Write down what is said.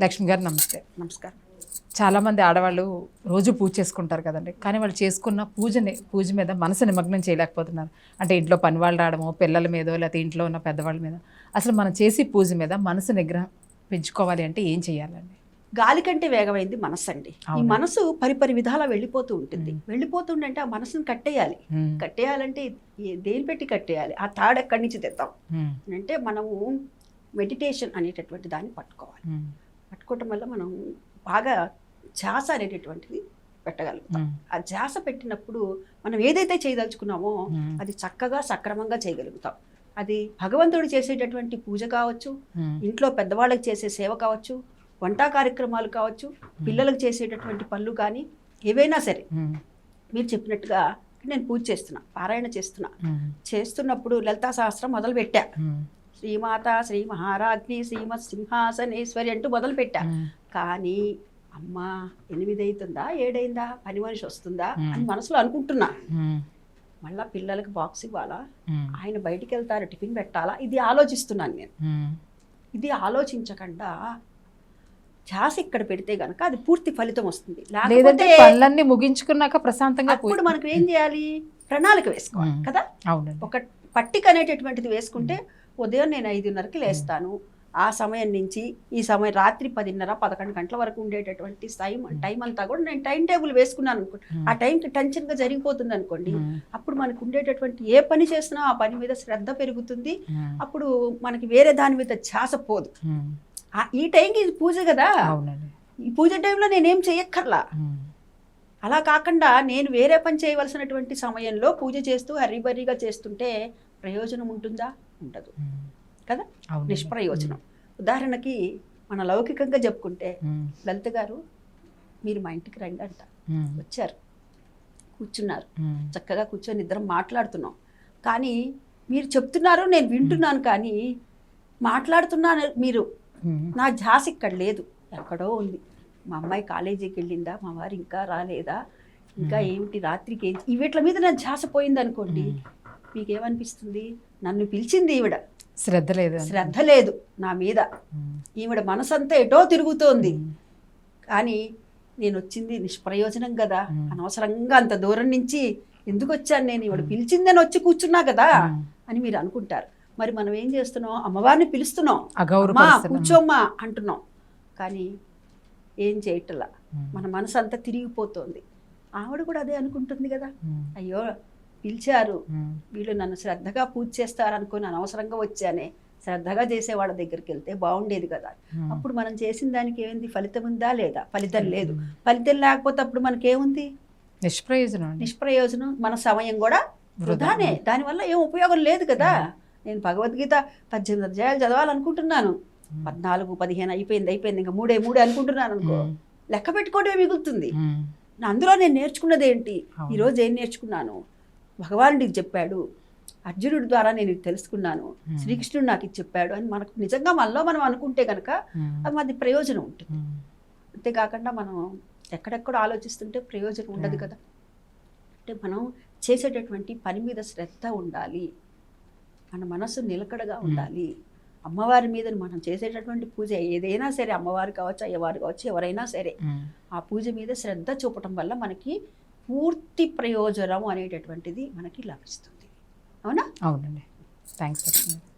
లక్ష్మి గారు నమస్తే. నమస్కారం. చాలామంది ఆడవాళ్ళు రోజు పూజ చేసుకుంటారు కదండి. కానీ వాళ్ళు చేసుకున్న పూజని పూజ మీద మనసు నిమగ్నం చేయలేకపోతున్నారు. అంటే ఇంట్లో పని వాళ్ళు రావడమో పిల్లల మీదో లేకపోతే ఇంట్లో ఉన్న పెద్దవాళ్ళ మీద. అసలు మనం చేసి పూజ మీద మనసు నిగ్రహం పెంచుకోవాలి అంటే ఏం చేయాలండి? గాలి కంటే వేగమైంది మనసు అండి ఈ. మనసు పరిపరి విధాలా వెళ్ళిపోతూ ఉంటుంది. వెళ్ళిపోతుండంటే ఆ మనసును కట్టేయాలి. కట్టేయాలంటే దేని పెట్టి కట్టేయాలి? ఆ తాడు ఎక్కడి నుంచి తెద్దాం? అంటే మనము మెడిటేషన్ అనేటటువంటి దాన్ని పట్టుకోవాలి. పట్టుకోవటం వల్ల మనం బాగా ధ్యాస అనేటటువంటిది పెట్టగలుగుతాం ఆ ధ్యాస పెట్టినప్పుడు మనం ఏదైతే చేయదలుచుకున్నామో అది చక్కగా సక్రమంగా చేయగలుగుతాం. అది భగవంతుడు చేసేటటువంటి పూజ కావచ్చు ఇంట్లో పెద్దవాళ్ళకి చేసే సేవ కావచ్చు వంట కార్యక్రమాలు కావచ్చు పిల్లలకు చేసేటటువంటి పనులు కానీ ఏవైనా సరే. మీరు చెప్పినట్టుగా నేను పూజ చేస్తున్నా పారాయణ చేస్తున్నా. చేస్తున్నప్పుడు లలితా సహస్రం మొదలు పెట్టా శ్రీమాత శ్రీ మహారాజ్ని శ్రీమత్ సింహాసనేశ్వరి అంటూ మొదలు పెట్టా కానీ అమ్మా ఎనిమిది అవుతుందా ఏడైందా పని మనిషి వస్తుందా. అని మనసులో అనుకుంటున్నా. మళ్ళా పిల్లలకి బాక్స్ ఇవ్వాలా? ఆయన బయటికి వెళ్తారు టిఫిన్ పెట్టాలా? ఇది ఆలోచిస్తున్నాను నేను. ఇది ఆలోచించకుండా ధ్యాస ఇక్కడ పెడితే గనక అది పూర్తి ఫలితం వస్తుంది. లేదంటే పనులన్నీ ముగించుకున్నాక ప్రశాంతంగా పూజ అప్పుడు మనకు ఏం చేయాలి? ప్రణాళిక వేసుకోవాలి. కదా? ఒక పట్టిక అనేటటువంటిది వేసుకుంటే ఉదయం నేను ఐదున్నరకి లేస్తాను. ఆ సమయం నుంచి ఈ సమయం రాత్రి పదిన్నర పదకొండు గంటల వరకు ఉండేటటువంటి టైం టైం అంతా కూడా నేను టైం టేబుల్ వేసుకున్నాను అనుకోండి. ఆ టైంకి టెన్షన్గా జరిగిపోతుంది అనుకోండి. అప్పుడు మనకు ఉండేటటువంటి ఏ పని చేసినా ఆ పని మీద శ్రద్ధ పెరుగుతుంది. అప్పుడు మనకి వేరే దాని మీద ధ్యాస పోదు. ఈ టైంకి ఇది పూజ కదా? ఈ పూజ టైంలో నేనేం చెయ్యక్కర్లా ఉమ్, అలా కాకుండా నేను వేరే పని చేయవలసినటువంటి సమయంలో పూజ చేస్తూ హరిబరిగా చేస్తుంటే ప్రయోజనం ఉంటుందా? ఉండదు. కదా. నిష్ప్రయోజనం. ఉదాహరణకి మన లౌకికంగా చెప్పుకుంటే లలిత గారు మీరు మా ఇంటికి రండి అంట. వచ్చారు. కూర్చున్నారు. చక్కగా కూర్చొని ఇద్దరం మాట్లాడుతున్నాం. కానీ మీరు చెప్తున్నారు నేను వింటున్నాను కానీ మాట్లాడుతున్నాను మీరు. నా ధ్యాస ఇక్కడ లేదు. ఎక్కడో ఉంది. మా అమ్మాయి కాలేజీకి వెళ్ళిందా? మా వారు ఇంకా రాలేదా? ఇంకా ఏమిటి రాత్రికి ఏంటి ఈ వీటి మీద నా ధ్యాస పోయింది అనుకోండి మీకేమనిపిస్తుంది? నన్ను పిలిచింది ఈవిడ. శ్రద్ధ లేదు. శ్రద్ధ లేదు నా మీద. ఈవిడ మనసంతా ఎటో తిరుగుతోంది. కానీ నేను వచ్చింది నిష్ప్రయోజనం కదా. అనవసరంగా అంత దూరం నుంచి ఎందుకు వచ్చాను నేను? ఈవిడ పిలిచిందని వచ్చి కూర్చున్నా కదా అని మీరు అనుకుంటారు. మరి మనం ఏం చేస్తున్నాం? అమ్మవారిని పిలుస్తున్నాం. కూర్చోమ్మా అంటున్నాం. కానీ ఏం చేయటలా? మన మనసు అంతా తిరిగిపోతుంది. ఆవిడ కూడా అదే అనుకుంటుంది కదా. అయ్యో పిలిచారు. వీళ్ళు నన్ను శ్రద్ధగా పూజ చేస్తారనుకుని అనవసరంగా వచ్చానే. శ్రద్ధగా చేసే వాళ్ళ దగ్గరికి వెళ్తే బాగుండేది కదా. అప్పుడు మనం చేసిన దానికి ఏముంది? ఫలితం ఉందా లేదా? ఫలితం లేదు. ఫలితం లేకపోతే అప్పుడు మనకేముంది? నిష్ప్రయోజనం నిష్ప్రయోజనం మన సమయం కూడా వృధానే. దానివల్ల ఏం ఉపయోగం లేదు కదా. నేను భగవద్గీత పద్దెనిమిది అధ్యాయాలు చదవాలనుకుంటున్నాను. పద్నాలుగు పదిహేను అయిపోయింది అయిపోయింది. ఇంకా మూడే మూడే అనుకుంటున్నాను అనుకో లెక్క పెట్టుకోవడమే మిగులుతుంది. అందులో నేను నేర్చుకున్నది ఏంటి. ఈరోజు ఏం నేర్చుకున్నాను? భగవానుడు ఇది చెప్పాడు. అర్జునుడి ద్వారా నేను తెలుసుకున్నాను. శ్రీకృష్ణుడు నాకు ఇది చెప్పాడు అని మనకు నిజంగా మనలో మనం అనుకుంటే కనుక అది మాది ప్రయోజనం ఉంటుంది. అంతేకాకుండా మనం ఎక్కడెక్కడ ఆలోచిస్తుంటే ప్రయోజనం ఉండదు. కదా. అంటే మనం చేసేటటువంటి పని మీద శ్రద్ధ ఉండాలి. మన మనసు నిలకడగా ఉండాలి. అమ్మవారి మీద మనం చేసేటటువంటి పూజ ఏదైనా సరే అమ్మవారు కావచ్చు అయ్యవారు కావచ్చు ఎవరైనా సరే ఆ పూజ మీద శ్రద్ధ చూపటం వల్ల మనకి పూర్తి ప్రయోజనం అనేటటువంటిది మనకి లభిస్తుంది. అవునా? అవునండి. థ్యాంక్స్.